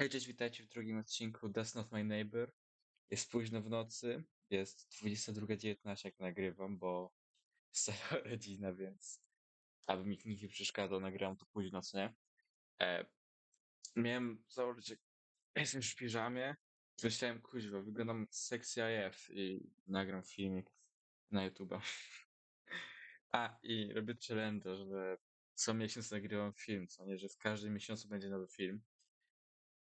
Hej, cześć, witajcie w drugim odcinku That's Not My Neighbor. Jest późno w nocy, jest 22.19 jak nagrywam, bo jest cała rodzina, więc aby mi nikt nie przeszkadzał, nagrywam to późno, co nie? E, miałem założyć, jak jestem w piżamie, myślałem, kuźwa, wyglądam sekcja AF i nagram filmik na YouTube'a. A, i robię challenge, że co miesiąc nagrywam film, co nie, że w każdym miesiącu będzie nowy film.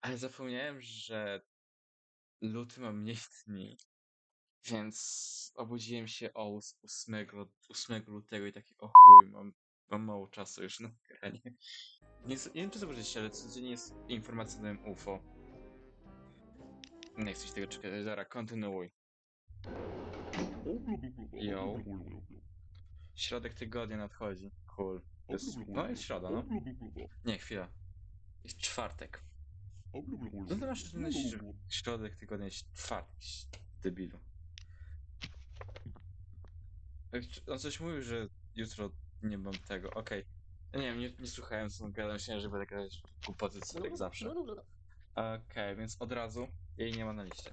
Ale zapomniałem, że luty ma mniej dni, więc obudziłem się o ós- 8, 8 lutego i taki, o chuj, mam, mam mało czasu już na nagranie. Nie, nie wiem, czy zobaczyliście, ale codziennie jest informacja na UFO. Nie chcę się tego czekać, dobra, kontynuuj. Yo. Środek tygodnia nadchodzi, cool. To jest, no jest środa, no. Nie, chwila. Jest czwartek. No to masz że środek tygodnia jest czwartek, debilu. On coś mówił, że jutro nie mam tego, okej. Nie wiem, nie, nie słuchałem co on gadał, myślałem, że będę gadać głupoty co jak zawsze. Okej, więc od razu jej nie ma na liście.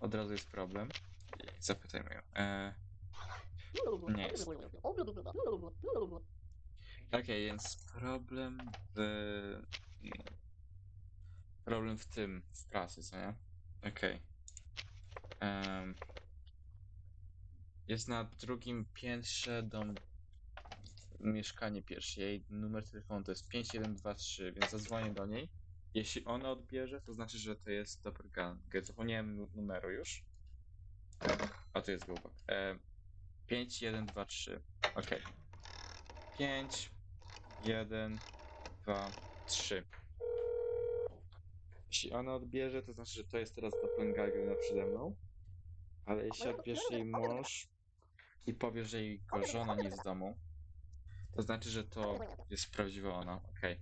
Od razu jest problem. Zapytajmy ją. E, Nie jest. Okej, więc problem w... Problem w tym, w pracy, co nie? Okej. Em, Jest na drugim piętrze dom... Mieszkanie pierwsze. Jej numer telefonu to jest 5123, więc zadzwonię do niej. Jeśli ona odbierze, to znaczy, że to jest doppelganger. Zapomniałem nu- numeru już. A tu jest głupek. E, 5123. Okej. 5, 1, 2, 3. Jeśli ona odbierze, to znaczy, że to jest teraz doppelganger na przede mną. Ale jeśli odbierze jej mąż i powie, że jego żona nie jest w domu, to znaczy, że to jest prawdziwa ona. Okej.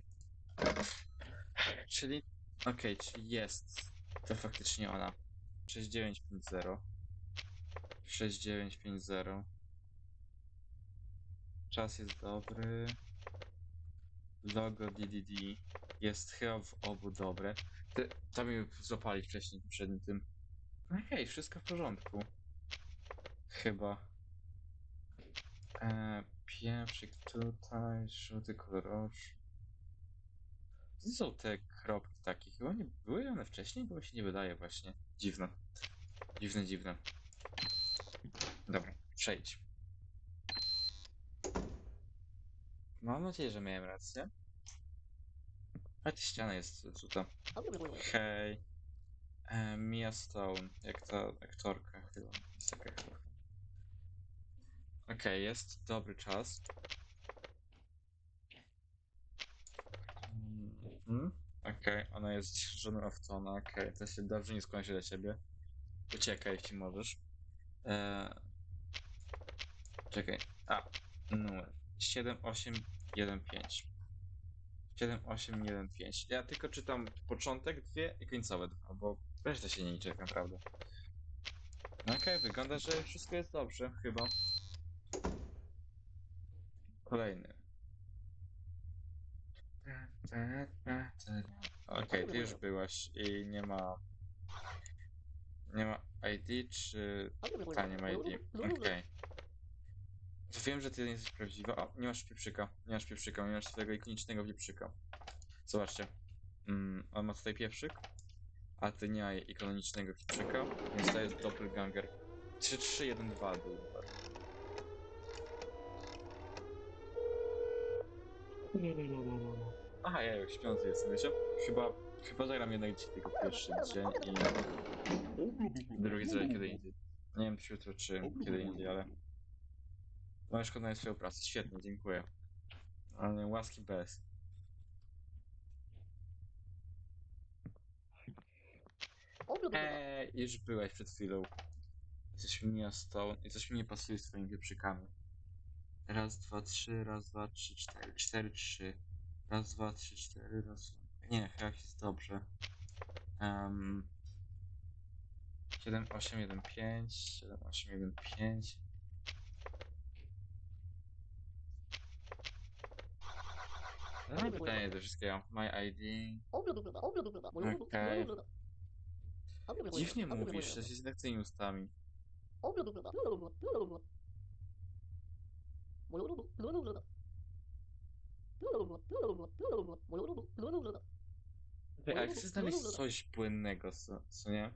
Czyli, okej, czyli jest to faktycznie ona. 6950. 6950. Czas jest dobry. Logo DDD jest chyba w obu dobre. Ty, to mi złapali wcześniej przed tym. Okej, wszystko w porządku. Chyba. E, pieprzyk tutaj, żółty kolorowy. Co są te kropki takie? Chyba nie były one wcześniej, bo mi się nie wydaje właśnie. Dziwne. Dziwne, dziwne. Dobra, przejdź. Mam nadzieję, że miałem rację. A ta ściana jest zepsuta. Hej. E, Mia Stone, jak ta aktorka chyba. Jest taka aktorka. Okej, jest dobry czas. Mhm. Okej, ona jest żoną Aftona, okej, to się dobrze nie się do ciebie. Uciekaj, jeśli możesz. E... Czekaj, a, numer 7815. 7815. Ja tylko czytam początek dwie i końcowe dwa, bo reszta się nie liczy tak naprawdę. No Okej, wygląda, że wszystko jest dobrze, chyba. Kolejny. Okej, ty już byłaś i nie ma... Nie ma ID, czy... Ta nie ma ID. Okej. To wiem, że ty nie jesteś prawdziwa. O, nie masz pieprzyka. Nie masz pieprzyka, nie masz swojego ikonicznego pieprzyka. Zobaczcie. Mm, on ma tutaj pieprzyk, a ty nie ma ikonicznego pieprzyka, więc to jest doppelganger. 3, 3, 1, 2 był numer. Aha, ja już śpiący jestem, wiecie? Chyba, chyba zagram jednak dzisiaj tylko pierwszy dzień i drugi zrobię kiedy indziej. Nie wiem czy jutro, czy kiedy indziej, ale... Możesz wykonać swoją pracę. Świetnie, dziękuję. Ale łaski bez. Eee, już byłeś przed chwilą. Jesteś miasto i coś mi nie pasuje z twoimi wieprzykami. Raz, dwa, trzy, raz, dwa, trzy, cztery, cztery, trzy. Raz, dwa, trzy, cztery, raz. Nie, chyba jest dobrze. Um, 7, 8, 1, 5, 7, 8, 1, 5. Mam pytanie do wszystkiego. My ID. Okej. Dziwnie mówisz, to jest jednak tymi ustami. Okej, ale chcę znaleźć coś płynnego, co, co nie?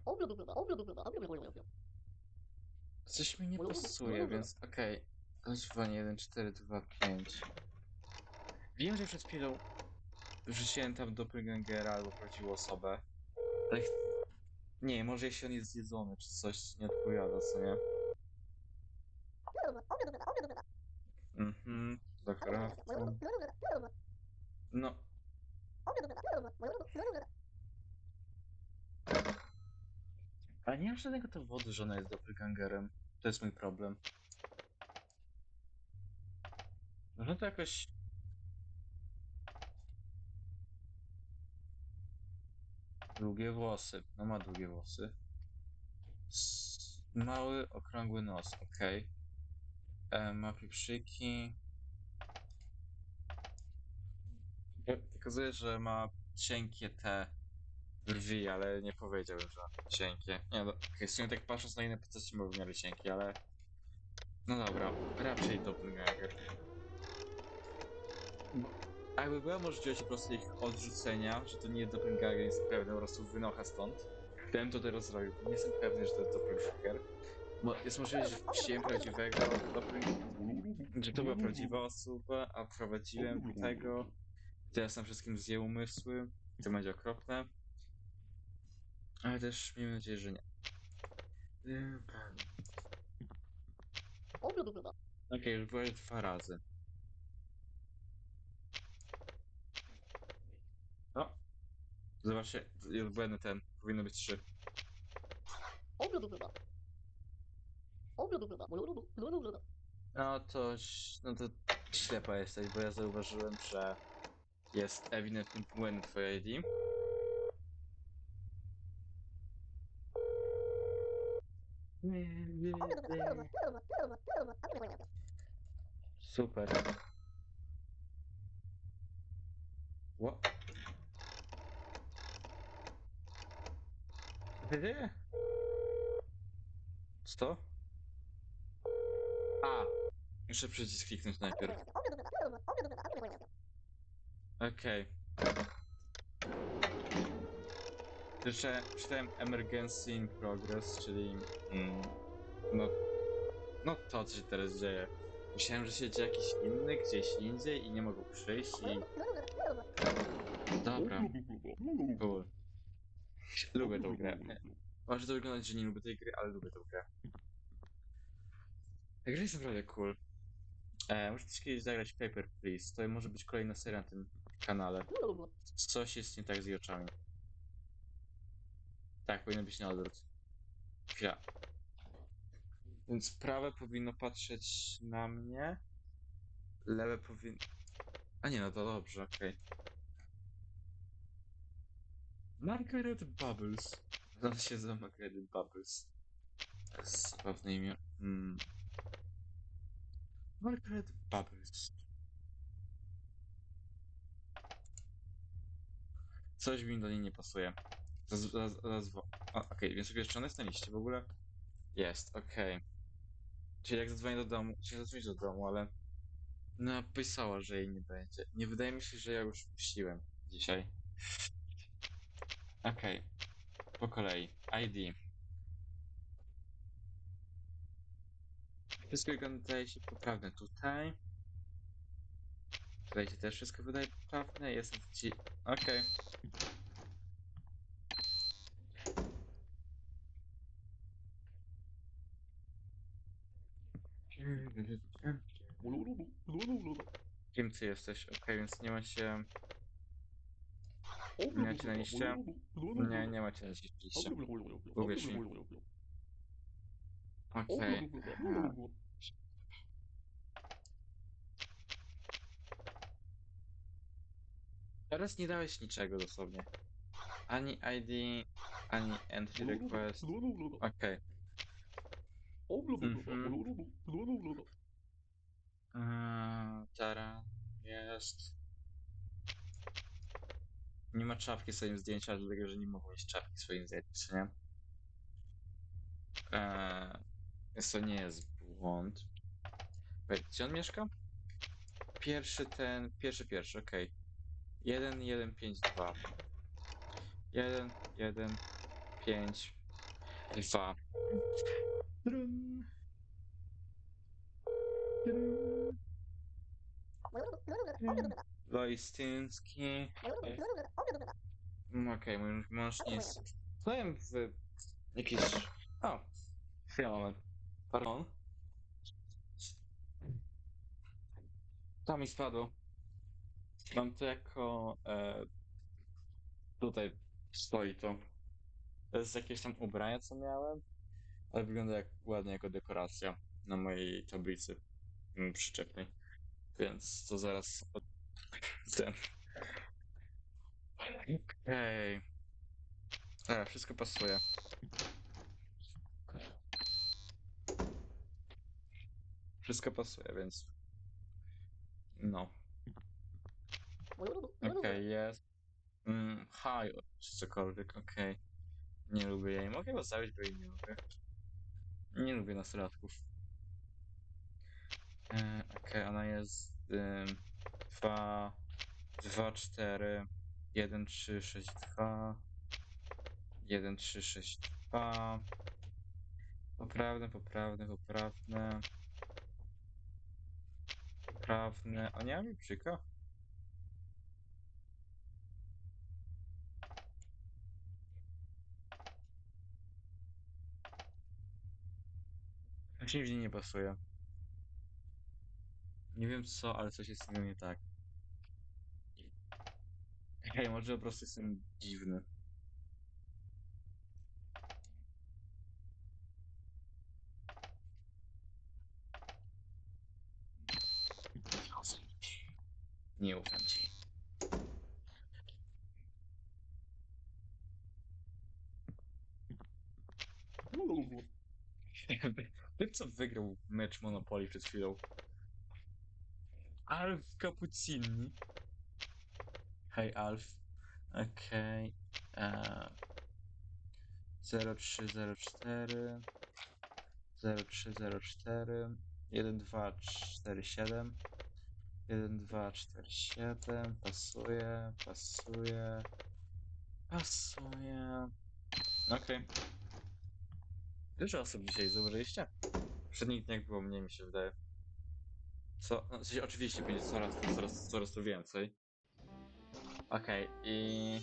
Coś mi nie pasuje, więc okej. Rozwanie 1, 4, 2, 5. Wiem, że przed chwilą wrzuciłem tam doppelgangera albo prawdziwą osobę. Ch- nie, może jeśli on jest zjedzony, czy coś nie odpowiada, co nie? Mhm, dobra. No, ale nie mam żadnego dowodu, że ona jest doppelgangerem. To jest mój problem. Można to jakoś... Długie włosy. No ma długie włosy. S- Mały, okrągły nos, okej. E, Ma pieprzyki. Pokazuje, że ma cienkie te brwi, ale nie powiedziałbym, że ma cienkie. Nie, no, okej, w sumie tak patrząc na inne postaci były w miarę cienkie, ale... No dobra, raczej doppelganger. Bo jakby była możliwość po prostu ich odrzucenia, że to nie doppelganger, jest pewny, po prostu wynocha stąd. Bym to teraz zrobił. Nie jestem pewny, że to doppelganger. Bo jest możliwość, że wziąłem prawdziwego doppelgangera, że to była prawdziwa osoba, a prowadziłem tego. Teraz na wszystkim zje umysły. To będzie okropne. Ale też miejmy nadzieję, że nie. Yy, Okej, już byłeś dwa razy. Zobaczcie, jest błędny ten. Powinno być trzy. No to, no to ślepa jesteś, bo ja zauważyłem, że jest ewidentny błędny twoje ID. Super. Ło? Gdzie? Co? A! Muszę przycisk kliknąć najpierw. Okej. Przeczytałem, przeczytałem Emergency in Progress, czyli... Mm, no... No to, co się teraz dzieje. Myślałem, że się dzieje jakiś inny, gdzieś indziej i nie mogą przyjść i... Dobra, cool. Lubię tą grę. Może to wyglądać, że nie lubię tej gry, ale lubię tą grę. Ta gra jest naprawdę cool. E, muszę też kiedyś zagrać Paper Please. To może być kolejna seria na tym kanale. Coś jest nie tak z jej oczami. Tak, powinno być na odwrót. Chwila. Więc prawe powinno patrzeć na mnie. Lewe powinno... A nie, no to dobrze, okej. Margaret Bubbles. Znam się za Margaret Bubbles. To jest zabawne imię. Hmm. Margaret Bubbles. Coś mi do niej nie pasuje. Zaz, zazwo... O, Okej, więc okej, czy ona jest na liście w ogóle? Jest, okej. Czyli jak zadzwonię do domu, czyli zadzwonić do domu, ale... Napisała, że jej nie będzie. Nie wydaje mi się, że ja już puściłem dzisiaj. Okej. Po kolei. ID. Wszystko wydaje się poprawne tutaj. Tutaj się też wszystko wydaje poprawne. Jestem ci... Okej. Kim ty jesteś? Okej, więc nie ma się... Nie macie na liście? Nie, nie macie na liście. Uwierz mi. Okej. Teraz nie dałeś niczego dosłownie. Ani ID, ani entry request. Okej. Eee, Tara jest. Nie ma czapki w swoim zdjęciu, dlatego że nie mogą mieć czapki w swoim zdjęciu, nie? Eee, więc to nie jest błąd. Wait, gdzie on mieszka? Pierwszy ten, pierwszy, pierwszy, okej. Jeden, jeden, pięć, dwa. Jeden, jeden, pięć, dwa. Trun. Trun. Trun. Loistyński. Mm, Okej, mój mąż nie jest. W jakiś. O, chwila, moment. Pardon. Tam mi spadło. Mam to jako. E, tutaj stoi to. To jest jakieś tam ubrania, co miałem, ale wygląda jak ładnie jako dekoracja na mojej tablicy mm, przyczepnej. Więc to zaraz. od- Ten. Okej. Okay. wszystko pasuje. Wszystko pasuje, więc. No. Okej, jest. Mm, hi, czy cokolwiek, okej. Nie lubię jej. Mogę go zabić, bo jej nie lubię. Nie lubię nastolatków. E, okej, ona jest. 2, 2, 4, 1, 3, 6, 2, 1, 3, 6, 2. Poprawne, poprawne, poprawne. Poprawne. A nie mam liczyka? Coś mi nie pasuje. Nie wiem co, ale coś jest z nim nie tak. Hej, może po prostu jestem dziwny. Nie ufam ci. Ty co wygrał mecz Monopoly przed chwilą? Alf Cappuccini. Hej Alf. Okej. Okay. 0304 0304 1247 1247 pasuje, pasuje, pasuje. Okej. Dużo osób dzisiaj zauważyliście? Przednich dniach było mniej, mi się wydaje. Co? No, oczywiście będzie coraz, coraz, coraz to więcej. Okej, i...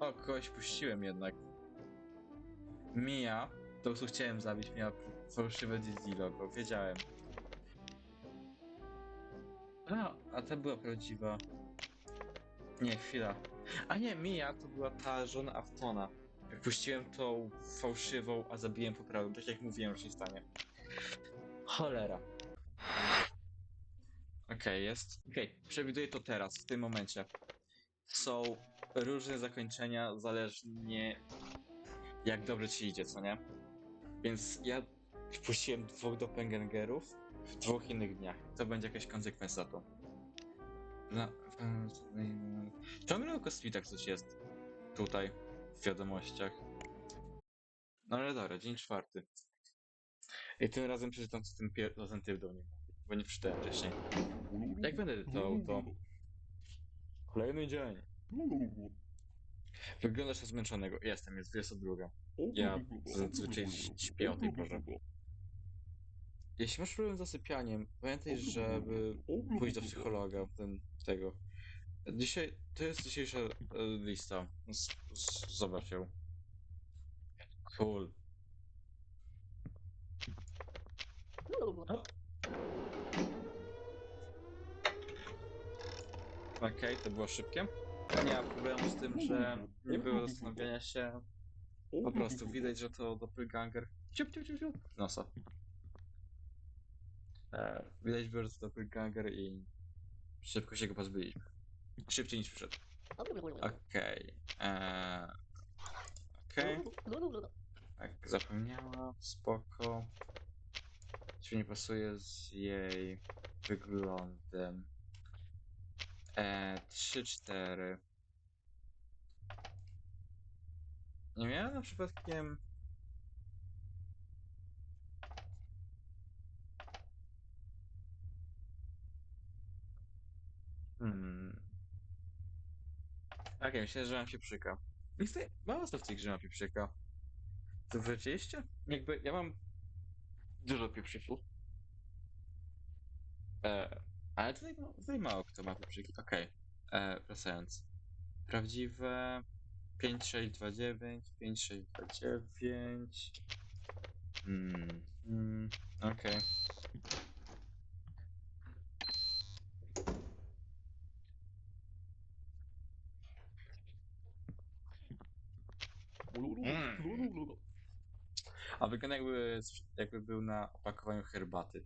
O, kogoś puściłem jednak. Mia, to co chciałem zabić, miała fałszywe DD logo, wiedziałem. A, a ta była prawdziwa. Nie, chwila. A nie, Mia to była ta żona Aftona. Puściłem tą fałszywą, a zabiłem poprawną, tak jak mówiłem, że się stanie. Cholera. Okej, jest. Okej, przewiduję to teraz, w tym momencie. Są różne zakończenia, zależnie jak dobrze ci idzie, co nie? Więc ja wpuściłem dwóch doppelgangerów w dwóch innych dniach. To będzie jakaś konsekwencja za to. No, ciągle o coś jest tutaj w wiadomościach. No ale dobra, dzień czwarty. I tym razem przeczytam, co ten, pier- ten typ do mnie mówi, bo nie przeczytałem wcześniej. Jak będę edytował to? Kolejny dzień. Wyglądasz na zmęczonego. Jestem, jest 22. Ja zazwyczaj śpię o tej porze. Jeśli masz problem z zasypianiem, pamiętaj, żeby pójść do psychologa, ten, tego. Dzisiaj, to jest dzisiejsza e, lista. Z, z, zobacz ją. Cool. Okej, to było szybkie. Nie ma problemu z tym, że nie było zastanawiania się. Po prostu widać, że to doppelganger. Ciup, ciup, ciup, ciup. Nosa. E, widać było, że to doppelganger i szybko się go pozbyliśmy. Szybciej niż przyszedł. Okej. eee, Okej. Tak, zapomniała. Spoko. Czy nie pasuje z jej wyglądem? E, 3-4. Nie miałem na przypadkiem. Hmm. Okej, myślę, że mam się przyka. Niestety, mało co w tej grze ma pieprzyka. To rzeczywiście? Jakby, ja mam dużo pieprzyków. E, ale tutaj, ma- tutaj mało kto ma pieprzyki. Okej, okay. wracając. Prawdziwe 5629, 5629. Hmm, hmm, okej. Mm. A wygląda jakby, jakby był na opakowaniu herbaty.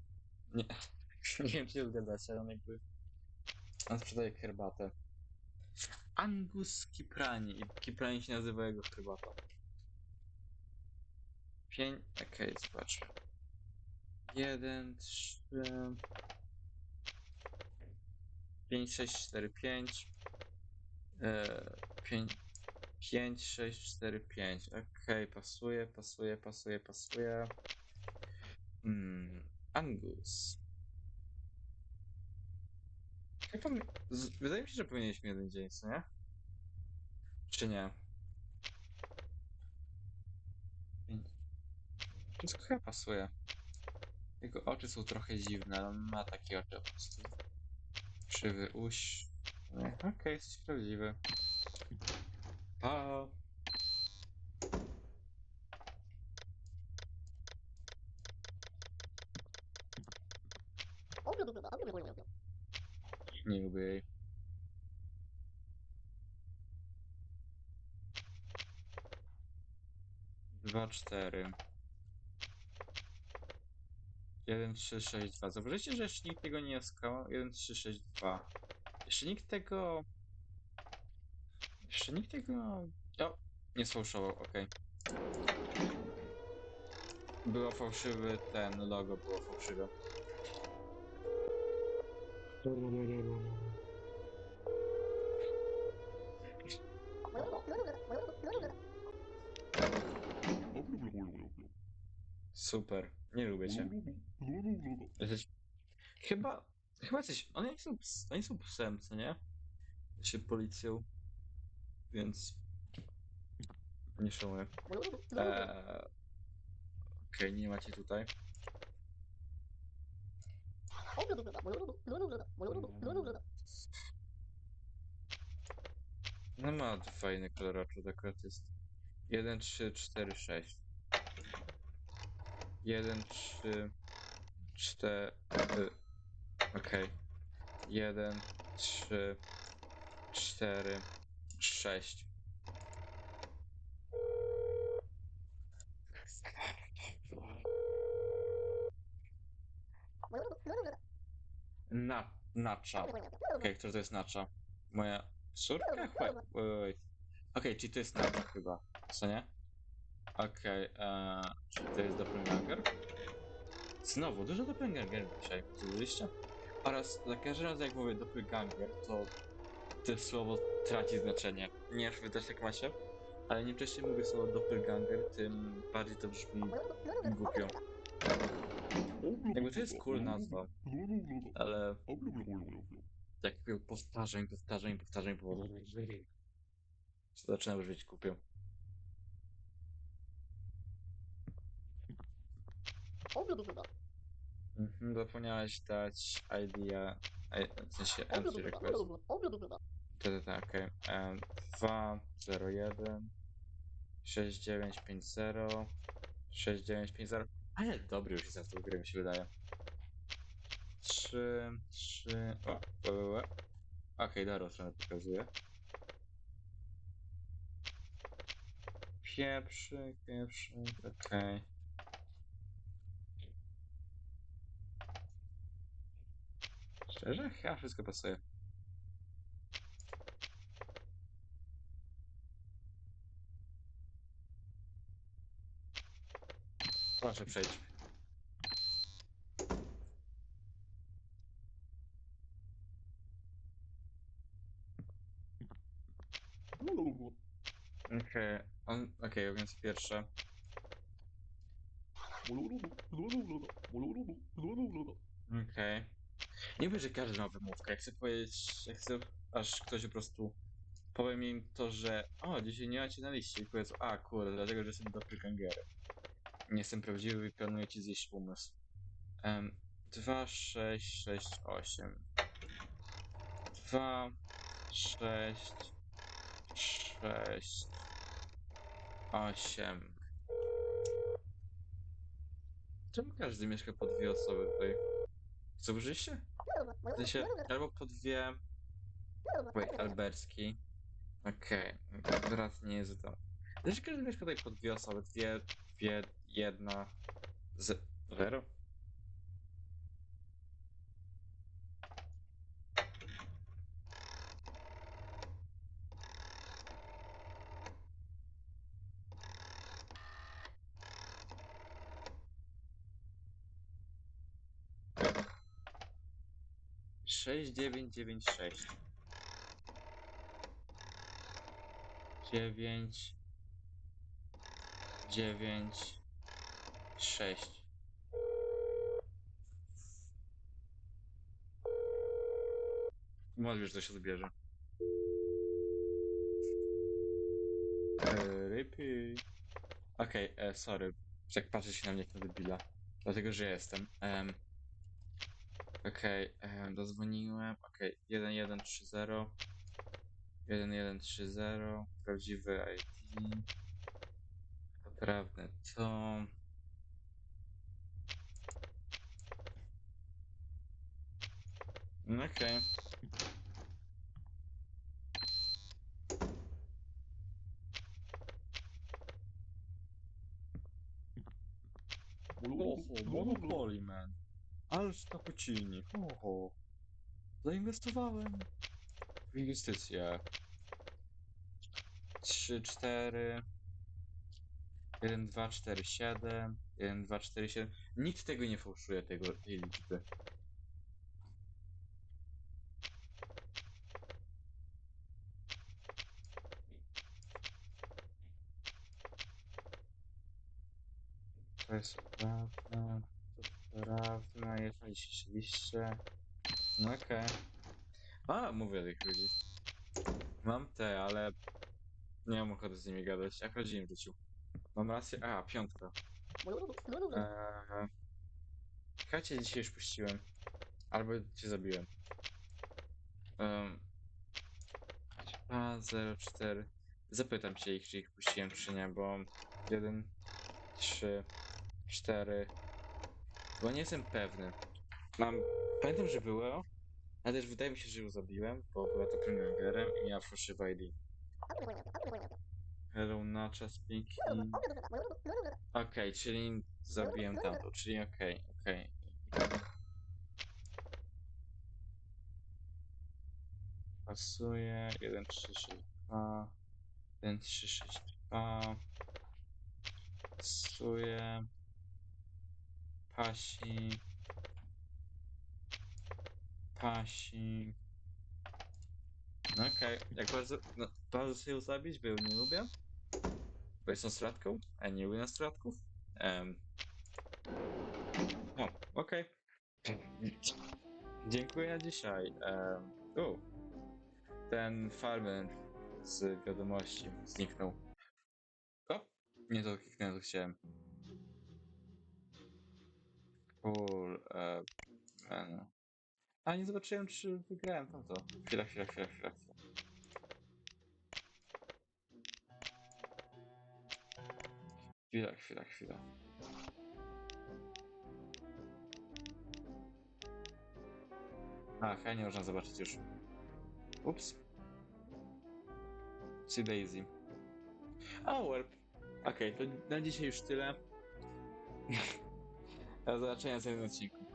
Nie, nie wiem czy się ale on jakby... On sprzedaje herbatę. Angus Kiprani. I Kiprani się nazywa jego herbata. Pięć... Okej, zobaczmy. Jeden, trzy... Pięć, sześć, cztery, pięć. E, pięć... Pięć, sześć, cztery, pięć. Okej, pasuje, pasuje, pasuje, pasuje. Hmm, Angus. Jak tam... z- Wydaje mi się, że powinieneśmy jeden dzień, co nie? Czy nie? Pięć. Wszystko chyba pasuje. Jego oczy są trochę dziwne, ale on ma takie oczy po prostu. Krzywy uś. Nie, Okej, jesteś prawdziwy. Pa. Nie lubię jej. Dwa, cztery. Jeden, trzy, sześć, dwa. Zobaczycie, że jeszcze nikt tego nie skał. Jeden, trzy, sześć, dwa. Jeszcze nikt tego... Jeszcze nikt tego... O, nie sfałszował, okej. Było fałszywy ten, logo było fałszywe. Super, nie lubię cię. Jesteś... Chyba... Chyba coś... Oni są, ps... Oni są psem, co nie? Się policją. Więc... Nie szanuję. Eee... Okej, nie macie tutaj. No ma fajny kolor oczu, to akurat jest 1, 3, 4, 6. 1, 3, 4. Okej. 1, 3, 4, 6. Na, Nacza. Okej, kto to jest Nacza? Moja córka? Okej, czyli to jest Nacza chyba, co nie? Okej, eee, czy to jest Doppelganger? Znowu, dużo Doppelganger dzisiaj, widzieliście? Oraz za każdym razem jak mówię Doppelganger, to to słowo traci znaczenie. Nie wiem, też tak macie, ale im częściej mówię słowo Doppelganger, tym bardziej to brzmi głupio. Jakby to jest cool nazwa, ale powtarzam, powtarzam, powtarzam, powtarzam, to zaczyna brzmieć głupio. Mhm, zapomniałeś dać ID, w sensie entry request. Tak, tak, okej. Okay. 2, 0, 1, 6, 9, 5, 0, 6, 9, 5, 0. Ale dobry już jest tą grę, mi się wydaje. 3, 3, o, o, o, o. Okej, okay, stronę pokazuje. Pieprzyk, pieprzyk, okej. Okay. Szczerze? Chyba wszystko pasuje. Proszę przejdź. Okej, on, okej, więc pierwsze. Okej. Nie wiem, że każdy ma wymówkę. Chcę powiedzieć, chcę, aż ktoś po prostu powiem mi to, że o, dzisiaj nie macie na liście i powiedzą, a kurde, dlatego, że jestem do Kyrkangery. Nie jestem prawdziwy i planuję ci zjeść umysł. Um, 2, 6, 6, 8. 2, 6, 6, 8. Czemu każdy mieszka po dwie osoby tutaj? Zauważyliście? W sensie, albo po dwie... Wait, alberski. Okej, okay. brat nie jest to. Dlaczego każdy mieszka tutaj po dwie osoby? Dwie, dwie, jedna... Z... Zero? Sześć, dziewięć, dziewięć, sześć. Dziewięć. Dziewięć. Sześć. Możesz, że się zbierze. Eee, Rypy. Okej, e, sorry. Jak patrzy się na mnie jak na debila. Dlatego, że jestem. Um, Okej, okay, dozwoniłem. Okej, okay, 1130. 1130. Prawdziwe ID. Poprawne to. Okej. Okay. Oho, Monopoly Man. Ależ cappuccini. Oho. Zainwestowałem. W inwestycje. 3, 4. 1, 2, 4, 7. 1, 2, 4, 7. Nikt tego nie fałszuje, tego, tej liczby. To jest prawda. Prawda, jest liście. No okej. A, mówię tych ludzi. Mam te, ale nie mam ochoty z nimi gadać. Jak rodzin w życiu. Mam rację. A, piątka. Eee... Chyba cię dzisiaj już puściłem. Albo cię zabiłem. Um... 2, 0, 4. Zapytam cię ich, czy ich puściłem, czy nie, bo 1, 3, 4. Bo nie jestem pewny. Mam. Pamiętam, że było. Ale też wydaje mi się, że ją zabiłem, bo była to premierem i miała fałszywe ID. Hello, na czas pinki. Okej, czyli zabiłem tamto, czyli okej, okej. Pasuje. 1, 3, 6, 2. 1, 3, 6, 2. Pasuje. Pasi. Pasi. No okej, jak bardzo, no, bardzo ją zabić, ją nie lubię. Bo jestem stratką, a nie lubię stratków. Um. O, okej. Dziękuję na dzisiaj. Um, u. Ten farmer z wiadomości zniknął. O, nie to kliknąłem, to chciałem. Cool. E, a nie zobaczyłem, czy wygrałem tamto. Chwila, chwila, chwila, chwila. Chwila. Chwila, chwila. A, chyba nie można zobaczyć już. Ups. Czy Daisy. O, well. Okej, to na dzisiaj już tyle. Do zobaczenia w odcinku.